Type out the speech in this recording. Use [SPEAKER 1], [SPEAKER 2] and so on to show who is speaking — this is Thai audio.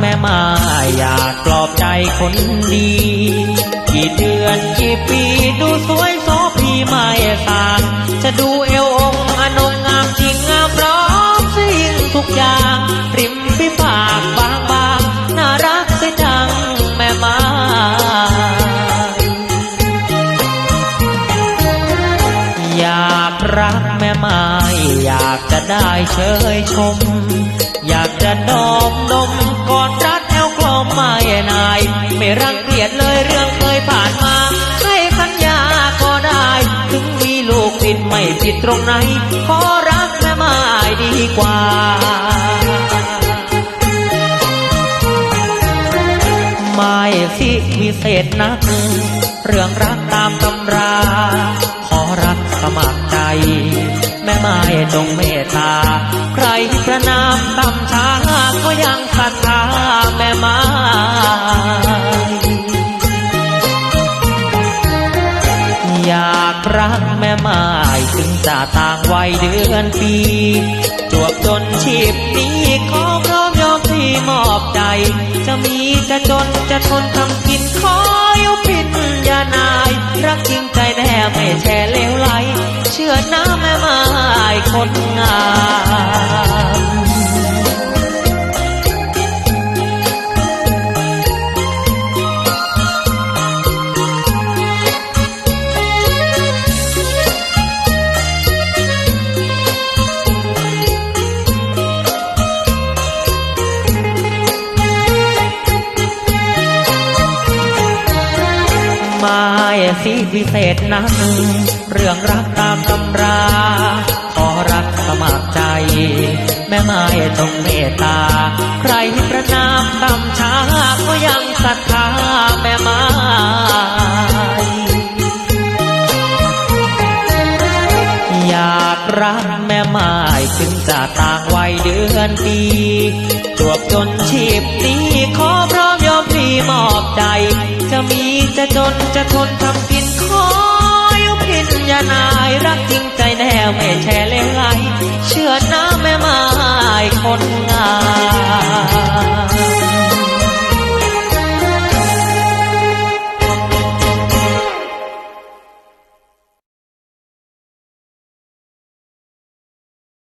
[SPEAKER 1] แม่มาอยากปลอบใจคนดี กี่เดือนกี่ปีดูสวยโสพีไม่สางจะดูเอวองค์อนงงามจริงงามร้อมสิ่งทุกอย่างริมฝีปากบางบางน่ารักเสียจังแม่ไม้อยากรักแม่ไม้อยากจะได้เชยชม อยาก เคยผ่านมาให้สัญญาก็ได้ ถึงมีลูกติดไม่ผิดตรงไหน ขอรักแม่ไม้ดีกว่าไม่สิวิเศษนัก เรื่องรักตามตำรา ขอรักสมัครใจ แม่ไม้จงเมตตา ใครประนามตำช้าก็ยังศรัทธา อยากรักแม่ไม้ถึงจะต่างวัยเดือนปี จวบจนชีพนี้ขอพร้อมยอมที่มอบใจ จะมีจะจนจะทนทำกินขอยุพินยานาย รักจริงใจแน่ไม่แช่เลวไหล เชื่อนะแม่ไม้คนงาม สีวิเศษนั้น เรื่องรักตามตำรา ขอรักสมัครใจ แม่ไม้จงเมตตา ใครประนามตำช้าก็ยังศรัทธาแม่ไม้อยากรักแม่ไม้ถึงจะต่างวัยเดือนปีจวบจนชีพนี้ขอพร้อมยอมพลีมอบใจ จะมีจะจนจะทนทำกินขอยุพินยานายรักจริงใจแน่ไม่แช่เลวไหลเชื่อน้าแม่ไม้คนงาม